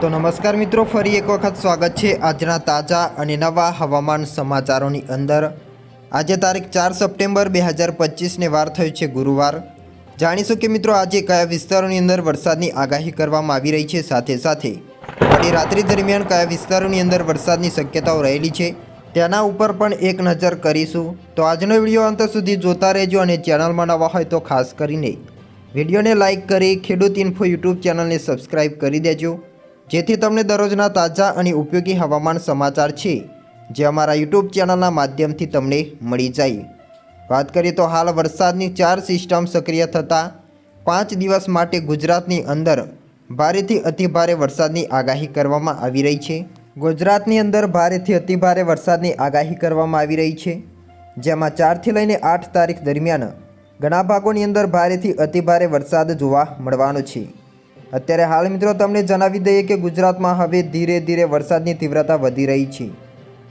તો નમસ્કાર મિત્રો, ફરી એક વખત સ્વાગત છે આજના તાજા અને નવા હવામાન સમાચારોની અંદર. આજે તારીખ ચાર સપ્ટેમ્બર બે હજાર પચીસને વાર થયું છે ગુરુવાર. જાણીશું કે મિત્રો, આજે કયા વિસ્તારોની અંદર વરસાદની આગાહી કરવામાં આવી રહી છે સાથે સાથે. મોડી રાત્રિ દરમિયાન કયા વિસ્તારોની અંદર વરસાદની શક્યતાઓ રહેલી છે, તેના ઉપર પણ એક નજર કરીશું. તો આજનો વીડિયો અંત સુધી જોતા રહેજો અને ચેનલમાં નવા હોય તો ખાસ કરીને. વિડીયોને લાઇક કરી ખેડૂત ઇન્ફો યુટ્યુબ ચેનલને સબસ્ક્રાઇબ કરી દેજો. જેથી તમને દરરોજના તાજા અને ઉપયોગી હવામાન સમાચાર છે, જે અમારા યુટ્યુબ ચેનલના માધ્યમથી તમને મળી જાય. વાત કરીએ તો હાલ વરસાદની ચાર સિસ્ટમ સક્રિય થતાં પાંચ દિવસ માટે ગુજરાતની અંદર ભારેથી અતિભારે વરસાદની આગાહી કરવામાં આવી રહી છે. ગુજરાતની અંદર ભારેથી અતિભારે વરસાદની આગાહી કરવામાં આવી રહી છે, જેમાં ચારથી લઈને આઠ તારીખ દરમિયાન ઘણા ભાગોની અંદર ભારેથી અતિભારે વરસાદ જોવા મળવાનો છે. અત્યારે હાલ મિત્રો તમને જણાવી દઈએ કે ગુજરાતમાં હવે ધીરે ધીરે વરસાદની તીવ્રતા વધી રહી છે.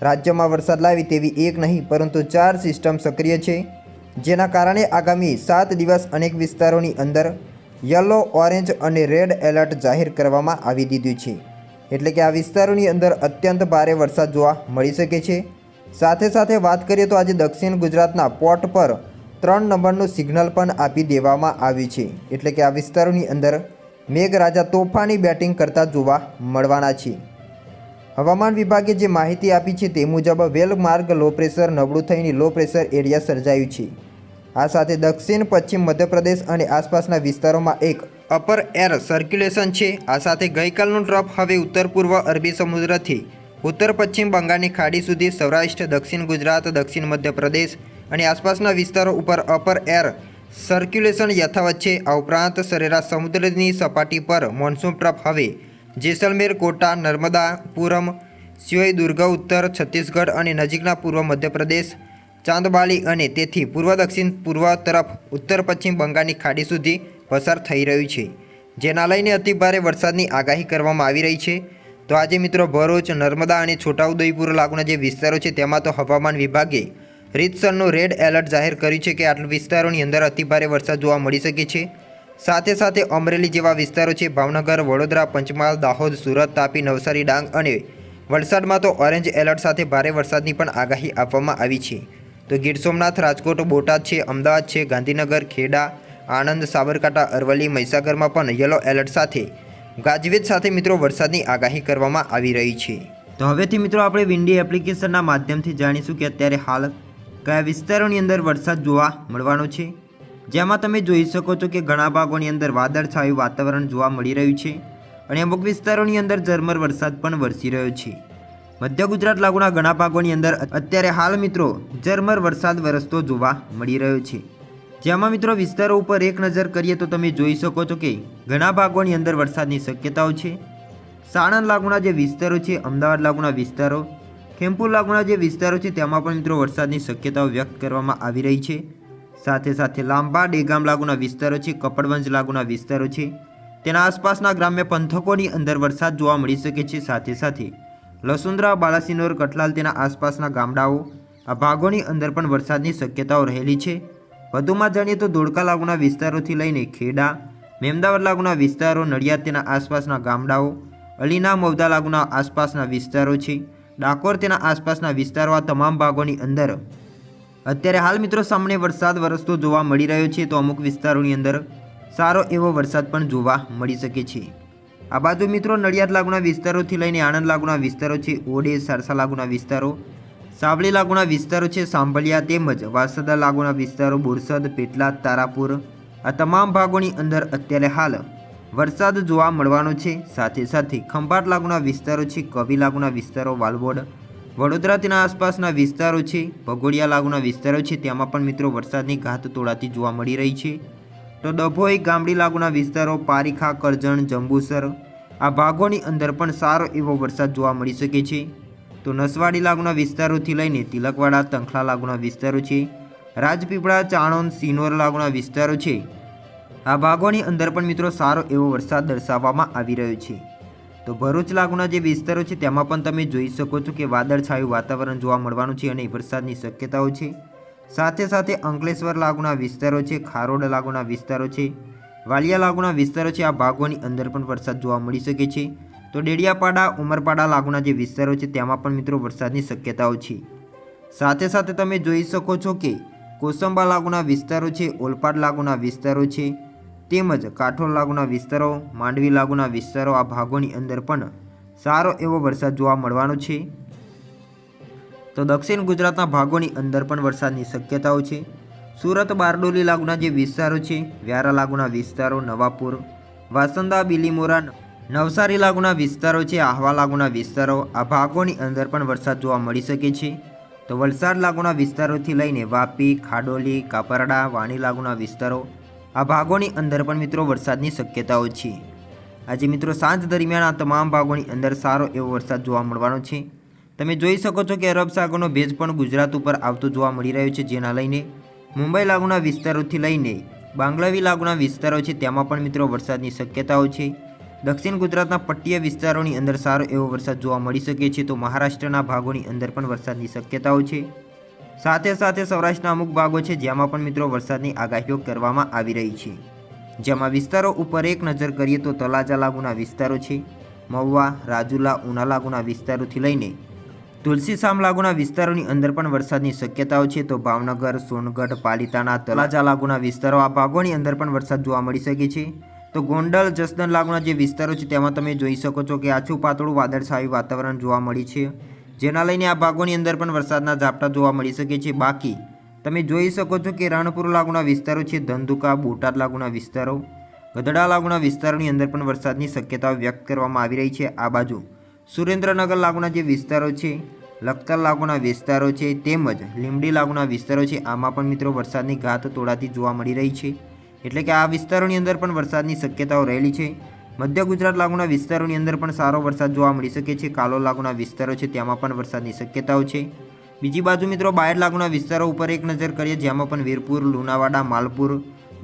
રાજ્યમાં વરસાદ લાવી તેવી એક નહીં, પરંતુ ચાર સિસ્ટમ સક્રિય છે, જેના કારણે આગામી સાત દિવસ અનેક વિસ્તારોની અંદર યલો ઓરેન્જ અને રેડ એલર્ટ જાહેર કરવામાં આવી દીધું છે. એટલે કે આ વિસ્તારોની અંદર અત્યંત ભારે વરસાદ જોવા મળી શકે છે. સાથે સાથે વાત કરીએ તો આજે દક્ષિણ ગુજરાતના પોર્ટ પર ત્રણ નંબરનું સિગ્નલ પણ આપી દેવામાં આવ્યું છે. એટલે કે આ વિસ્તારોની અંદર મેઘરાજા તોફાની બેટિંગ કરતા જોવા મળવાના છે. હવામાન વિભાગે જે માહિતી આપી છે તે મુજબ વેલ માર્ગ લો પ્રેશર, નબળું થઈને લો પ્રેશર એરિયા સર્જાયું છે. આ સાથે દક્ષિણ, પશ્ચિમ મધ્યપ્રદેશ અને આસપાસના વિસ્તારોમાં એક અપર એર સર્ક્યુલેશન છે. આ સાથે ગઈકાલનું ટ્રફ હવે ઉત્તર પૂર્વ અરબી સમુદ્રથી ઉત્તર પશ્ચિમ બંગાળની ખાડી સુધી સૌરાષ્ટ્ર, દક્ષિણ ગુજરાત, દક્ષિણ મધ્યપ્રદેશ અને આસપાસના વિસ્તારો ઉપર અપર એર સર્ક્યુલેશન યથાવત છે. આ ઉપરાંત સરેરાશ સમુદ્રની સપાટી પર મોન્સૂન ટ્રફ હવે જેસલમેર, કોટા, નર્મદા, પુરમ સિવાય દુર્ગ, ઉત્તર, છત્તીસગઢ અને નજીકના પૂર્વ મધ્યપ્રદેશ, ચાંદબાલી અને તેથી પૂર્વ દક્ષિણ પૂર્વ તરફ ઉત્તર પશ્ચિમ બંગાળની ખાડી સુધી પસાર થઈ રહ્યું છે, જેના લઈને અતિભારે વરસાદની આગાહી કરવામાં આવી રહી છે. તો આજે મિત્રો ભરૂચ, નર્મદા અને છોટાઉદેપુર લાગુના જે વિસ્તારો છે તેમાં તો હવામાન વિભાગે રીતસરનું રેડ એલર્ટ જાહેર કર્યું છે કે આટલા વિસ્તારોની અંદર અતિભારે વરસાદ જોવા મળી શકે છે. સાથે સાથે અમરેલી જેવા વિસ્તારો છે, ભાવનગર, વડોદરા, પંચમહાલ, દાહોદ, સુરત, તાપી, નવસારી, ડાંગ અને વલસાડમાં તો ઓરેન્જ એલર્ટ સાથે ભારે વરસાદની પણ આગાહી આપવામાં આવી છે. તો ગીર સોમનાથ, રાજકોટ, બોટાદ છે, અમદાવાદ છે, ગાંધીનગર, ખેડા, આણંદ, સાબરકાંઠા, અરવલ્લી, મહીસાગરમાં પણ યલો એલર્ટ સાથે ગાજવીજ સાથે મિત્રો વરસાદની આગાહી કરવામાં આવી રહી છે. તો હવેથી મિત્રો આપણે વિન્ડી એપ્લિકેશનના માધ્યમથી જાણીશું કે અત્યારે હાલ કયા વિસ્તારોની અંદર વરસાદ જોવા મળવાનો છે? જેમાં તમે જોઈ શકો છો કે ઘણા ભાગોની અંદર વાદળછાયું વાતાવરણ જોવા મળી રહ્યું છે અને અમુક વિસ્તારોની અંદર ઝરમર વરસાદ પણ વરસી રહ્યો છે. મધ્ય ગુજરાત લાગુના ઘણા ભાગોની અંદર અત્યારે હાલ મિત્રો ઝરમર વરસાદ વરસતો જોવા મળી રહ્યો છે. જેમાં મિત્રો વિસ્તારો ઉપર એક નજર કરીએ તો તમે જોઈ શકો છો કે ઘણા ભાગોની અંદર વરસાદની શક્યતાઓ છે. સાણંદ લાગુના જે વિસ્તારો છે, અમદાવાદ લાગુના વિસ્તારો ખેમપુર લાગુના જે વિસ્તારો છે, તેમાં પણ મિત્રો વરસાદની શક્યતાઓ વ્યક્ત કરવામાં આવી રહી છે. સાથે સાથે લાંબા ડેગામ લાગુના વિસ્તારો છે, કપડવંજ લાગુના વિસ્તારો છે. તેના આસપાસના ગ્રામ્ય પંથકોની અંદર વરસાદ જોવા મળી શકે છે. સાથે સાથે લસુંદ્રા, બાલાસિનોર, કઠલાલ તેના આસપાસના ગામડાઓ, આ ભાગોની અંદર પણ વરસાદની શક્યતાઓ રહેલી છે. વધુમાં જાણીએ તો ધોળકા લાગુના વિસ્તારોથી લઈને ખેડા, મેમદાવાદ લાગુના વિસ્તારો, નડિયાદ તેના આસપાસના ગામડાઓ, અલીના, મવદા લાગુના આસપાસના વિસ્તારો છે. ડાકોર તેના આસપાસના વિસ્તારો તમામ ભાગોની અંદર. અત્યારે હાલ મિત્રો સામે વરસાદ વરસતો જોવા મળી રહ્યો છે, તો અમુક વિસ્તારોની અંદર સારો એવો વરસાદ પણ જોવા મળી શકે છે. આ બાજુ મિત્રો નડિયાદ લાગુના વિસ્તારોથી લઈને આણંદ લાગુના વિસ્તારો છે, ઓડે, સરસા લાગુના વિસ્તારો, સાવલી લાગુના વિસ્તારો છે, સાંભળિયા તેમજ વાસદા લાગુના વિસ્તારો, બોરસદ, પેટલાદ, તારાપુર, આ તમામ ભાગોની અંદર અત્યારે હાલ વરસાદ જોવા મળવાનો છે. સાથે સાથે ખંભાત લાગુના વિસ્તારો છે. કવિ લાગુના વિસ્તારો, વાલવોડ. વડોદરા તેના આસપાસના વિસ્તારો છે. ભગોડિયા લાગુના વિસ્તારો છે. તેમાં પણ મિત્રો વરસાદની ઘાત તોડાતી જોવા મળી રહી છે. તો ડભોઈ, ગામડી લાગુના વિસ્તારો, પારીખા, કરજણ, જંબુસર આ ભાગોની અંદર પણ સારો એવો વરસાદ જોવા મળી શકે છે. તો નસવાડી લાગુના વિસ્તારોથી લઈને તિલકવાડા, તંખલા લાગુના વિસ્તારો છે. રાજપીપળા, ચાણોદ, સિનોર લાગુના વિસ્તારો છે. આ ભાગોની અંદર પણ મિત્રો સારો એવો વરસાદ દર્શાવવામાં આવી રહ્યો છે. તો ભરૂચ લાગુના જે વિસ્તારો છે, તેમાં પણ તમે જોઈ શકો છો કે વાદળછાયું વાતાવરણ જોવા મળવાનું છે અને વરસાદની શક્યતાઓ છે. સાથે સાથે અંકલેશ્વર લાગુના વિસ્તારો છે, ખારોડ લાગુના વિસ્તારો છે, વાલિયા લાગુના વિસ્તારો છે, આ ભાગોની અંદર પણ વરસાદ જોવા મળી શકે છે. તો ડેડિયાપાડા, ઉમરપાડા લાગુના જે વિસ્તારો છે, તેમાં પણ મિત્રો વરસાદની શક્યતાઓ છે. સાથે સાથે તમે જોઈ શકો છો કે કોસંબા લાગુના વિસ્તારો છે, ઓલપાડ લાગુના વિસ્તારો છે તેમજ કાઠોલ લાગુના વિસ્તારો, માંડવી લાગુના વિસ્તારો આ ભાગોની અંદર પણ સારો એવો વરસાદ જોવા મળવાનો છે. તો દક્ષિણ ગુજરાતના ભાગોની અંદર પણ વરસાદની શક્યતાઓ છે. સુરત, બારડોલી લાગુના જે વિસ્તારો છે, વ્યારા લાગુના વિસ્તારો, નવાપુર, વાસંદા, બિલીમોરા, નવસારી લાગુના વિસ્તારો છે, આહવા લાગુના વિસ્તારો, આ ભાગોની અંદર પણ વરસાદ જોવા મળી શકે છે. તો વલસાડ લાગુના વિસ્તારોથી લઈને વાપી, ખાડોલી, કાપરડા, વાણી લાગુના વિસ્તારો આ ભાગોની અંદર પણ મિત્રો વરસાદની શક્યતાઓ છે. આજે મિત્રો સાંજ દરમિયાન આ તમામ ભાગોની અંદર સારો એવો વરસાદ જોવા મળવાનો છે. તમે જોઈ શકો છો કે અરબ સાગરનો ભેજ પણ ગુજરાત ઉપર આવતો જોવા મળી રહ્યો છે, જેના લઈને મુંબઈ લાગુના વિસ્તારોથી લઈને બાંગ્લાવી લાગુના વિસ્તારો છે, તેમાં પણ મિત્રો વરસાદની શક્યતાઓ છે. દક્ષિણ ગુજરાતના પટ્ટીય વિસ્તારોની અંદર સારો એવો વરસાદ જોવા મળી શકે છે, તો મહારાષ્ટ્રના ભાગોની અંદર પણ વરસાદની શક્યતાઓ છે. સાથે સાથે સૌરાષ્ટ્રના અમુક ભાગો છે જેમાં પણ મિત્રો વરસાદની આગાહીઓ કરવામાં આવી રહી છે. જેમાં વિસ્તારો ઉપર એક નજર કરીએ તો તલાજા લાગુના વિસ્તારો છે, મહુવા, રાજુલા, ઉના લાગુના વિસ્તારોથી લઈને તુલસીશામ લાગુના વિસ્તારોની અંદર પણ વરસાદની શક્યતાઓ છે. તો ભાવનગર, સોનગઢ, પાલિતાણા, તલાજા લાગુના વિસ્તારો આ ભાગોની અંદર પણ વરસાદ જોવા મળી શકે છે. તો ગોંડલ જસદન લાગુના જે વિસ્તારો છે તેમાં તમે જોઈ શકો છો કે આછું પાતળું વાદળછાયું વાતાવરણ જોવા મળી છે. જેના લઈને આ ભાગોની અંદર પણ વરસાદના ઝાપટા જોવા મળી શકે છે. બાકી, તમે જોઈ શકો છો કે રણપુર લાગુના વિસ્તારો છે. ધંધુકા, બોટાદ લાગુના વિસ્તારો, ગધડા લાગુના વિસ્તારોની અંદર પણ વરસાદની શક્યતાઓ વ્યક્ત કરવામાં આવી રહી છે. આ બાજુ, સુરેન્દ્રનગર લાગુના જે વિસ્તારો છે, લખતર લાગુના વિસ્તારો છે, તેમજ લીમડી લાગુના વિસ્તારો છે, આમાં પણ મિત્રો વરસાદની ગાત તોડાતી જોવા મળી રહી છે. એટલે કે આ વિસ્તારોની અંદર પણ વરસાદની શક્યતાઓ રહેલી છે. મધ્ય ગુજરાત લાગુના વિસ્તારોની અંદર પણ સારો વરસાદ જોવા મળી શકે છે. કાલો લાગુના વિસ્તારો છે તેમાં પણ વરસાદની શક્યતાઓ છે. બીજી બાજુ મિત્રો બાયર લાગુના વિસ્તારો ઉપર એક નજર કરીએ જેમાં પણ વીરપુર, લુણાવાડા, માલપુર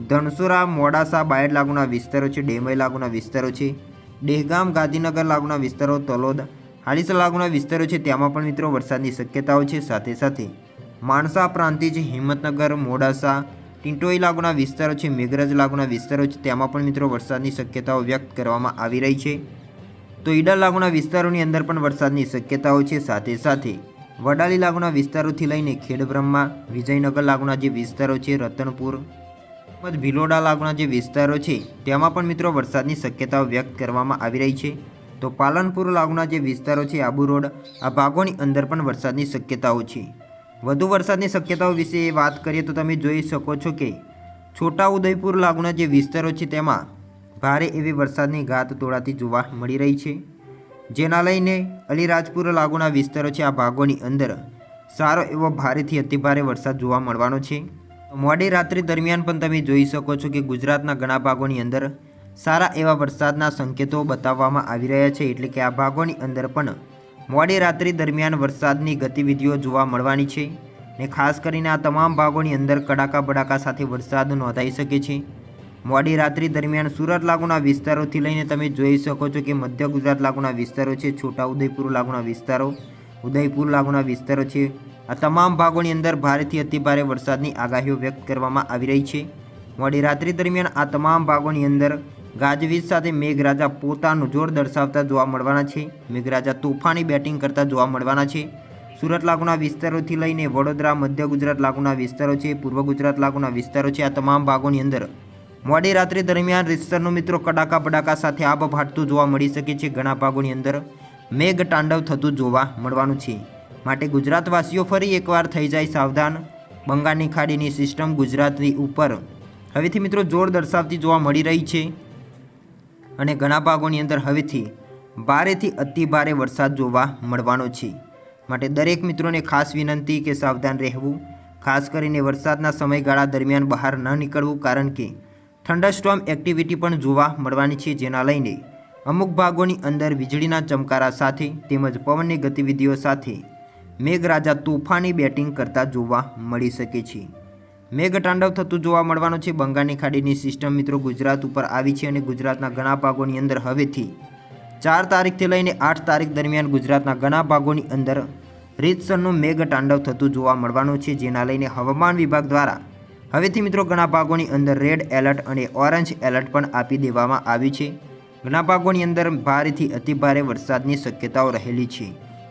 ધનસુરા મોડાસા બાયર લાગુના વિસ્તારો છે, ડેમય લાગુના વિસ્તારો છે. દેહગામ ગાંધીનગર લાગુના વિસ્તારો, તલોદ હાલીસા લાગુના વિસ્તારો છે તેમાં પણ મિત્રો વરસાદની શક્યતાઓ છે. સાથે સાથે માણસા પ્રાંતિજ હિંમતનગર, મોડાસા ટિંટોઈ લાગુના વિસ્તારો છે, મેઘરજ લાગુના વિસ્તારો છે, તેમાં પણ મિત્રો વરસાદની શક્યતાઓ વ્યક્ત કરવામાં આવી રહી છે. તો ઈડા લાગુના વિસ્તારોની અંદર પણ વરસાદની શક્યતાઓ છે, સાથે સાથે વડાલી લાગુના વિસ્તારોથી લઈને ખેડબ્રહ્મા, વિજયનગર લાગુના જે વિસ્તારો છે, રતનપુર, તેમજ ભિલોડા લાગુના જે વિસ્તારો છે, તેમાં પણ મિત્રો વરસાદની શક્યતાઓ વ્યક્ત કરવામાં આવી રહી છે. તો પાલનપુર લાગુના જે વિસ્તારો છે, આબુ રોડ, આ ભાગોની અંદર પણ વરસાદની શક્યતાઓ છે. વધુ વરસાદની શક્યતાઓ વિશે વાત કરીએ તો તમે જોઈ શકો છો કે છોટા ઉદયપુર લાગુના જે વિસ્તારો છે તેમાં ભારે એવી વરસાદની ગાત તોડાતી જોવા મળી રહી છે. જેના લઈને અલીરાજપુર લાગુના વિસ્તારો છે આ ભાગોની અંદર સારો એવો ભારેથી અતિભારે વરસાદ જોવા મળવાનો છે. મોડી રાત્રિ દરમિયાન પણ તમે જોઈ શકો છો કે ગુજરાતના ઘણા ભાગોની અંદર સારા એવા વરસાદના સંકેતો બતાવવામાં આવી રહ્યા છે. એટલે કે આ ભાગોની અંદર પણ મોડી રાત્રિ દરમિયાન વરસાદની ગતિવિધિઓ જોવા મળવાની છે ને ખાસ કરીને આ તમામ ભાગોની અંદર કડાકા બડાકા સાથે વરસાદ નોંધાઈ શકે છે. મોડી રાત્રિ દરમિયાન સુરત લાગુના વિસ્તારોથી લઈને તમે જોઈ શકો છો કે મધ્ય ગુજરાત લાગુના વિસ્તારો છે, છોટા ઉદયપુર લાગુના વિસ્તારો, ઉદયપુર લાગુના વિસ્તારો છે. આ તમામ ભાગોની અંદર ભારેથી અતિભારે વરસાદની આગાહીઓ વ્યક્ત કરવામાં આવી રહી છે. મોડી રાત્રિ દરમિયાન આ તમામ ભાગોની અંદર ગાજવીજ સાથે મેઘરાજા પોતાનું જોર દર્શાવતા જોવા મળવાના છે. મેઘરાજા તોફાની બેટિંગ કરતા જોવા મળવાના છે. સુરત લાગુના વિસ્તારોથી લઈને વડોદરા, મધ્ય ગુજરાત લાગુના વિસ્તારો છે, પૂર્વ ગુજરાત લાગુના વિસ્તારો છે, આ તમામ ભાગોની અંદર. મોડી રાત્રિ દરમિયાન રીતસરનો મિત્રો કડાકા બડાકા સાથે આબ ફાટતું જોવા મળી શકે છે ઘણા ભાગોની અંદર. મેઘ તાંડવ થતું જોવા મળવાનું છે. માટે ગુજરાતવાસીઓ ફરી એકવાર થઈ જાય સાવધાન. બંગાળની ખાડીની સિસ્ટમ ગુજરાતની ઉપર. હવેથી મિત્રો જોર દર્શાવતી જોવા મળી રહી છે. અને ઘણા ભાગોની અંદર હવેથી ભારેથી અતિ ભારે વરસાદ જોવા મળવાનો છે. માટે દરેક મિત્રોને ખાસ વિનંતી કે સાવધાન રહેવું, ખાસ કરીને વરસાદના સમયગાળા દરમિયાન બહાર ન નીકળવું, કારણ કે થંડરસ્ટોર્મ એક્ટિવિટી પણ જોવા મળવાની છે, જેના લઈને અમુક ભાગોની અંદર વીજળીના ચમકારા સાથે તેમજ પવનની ગતિવિધિઓ સાથે મેઘરાજા તોફાની બેટિંગ કરતા જોવા મળી શકે છે. મેઘતાંડવ થતું જોવા મળવાનું છે. બંગાળની ખાડીની સિસ્ટમ મિત્રો ગુજરાત ઉપર આવી છે અને ગુજરાતના ઘણા ભાગોની અંદર હવેથી ચાર તારીખથી લઈને આઠ તારીખ દરમિયાન ગુજરાતના ઘણા ભાગોની અંદર રીતસરનું મેઘતાંડવ થતું જોવા મળવાનું છે, જેના લઈને હવામાન વિભાગ દ્વારા હવેથી મિત્રો ઘણા ભાગોની અંદર રેડ એલર્ટ અને ઓરેન્જ એલર્ટ પણ આપી દેવામાં આવ્યું છે. ઘણા ભાગોની અંદર ભારેથી અતિભારે વરસાદની શક્યતાઓ રહેલી છે.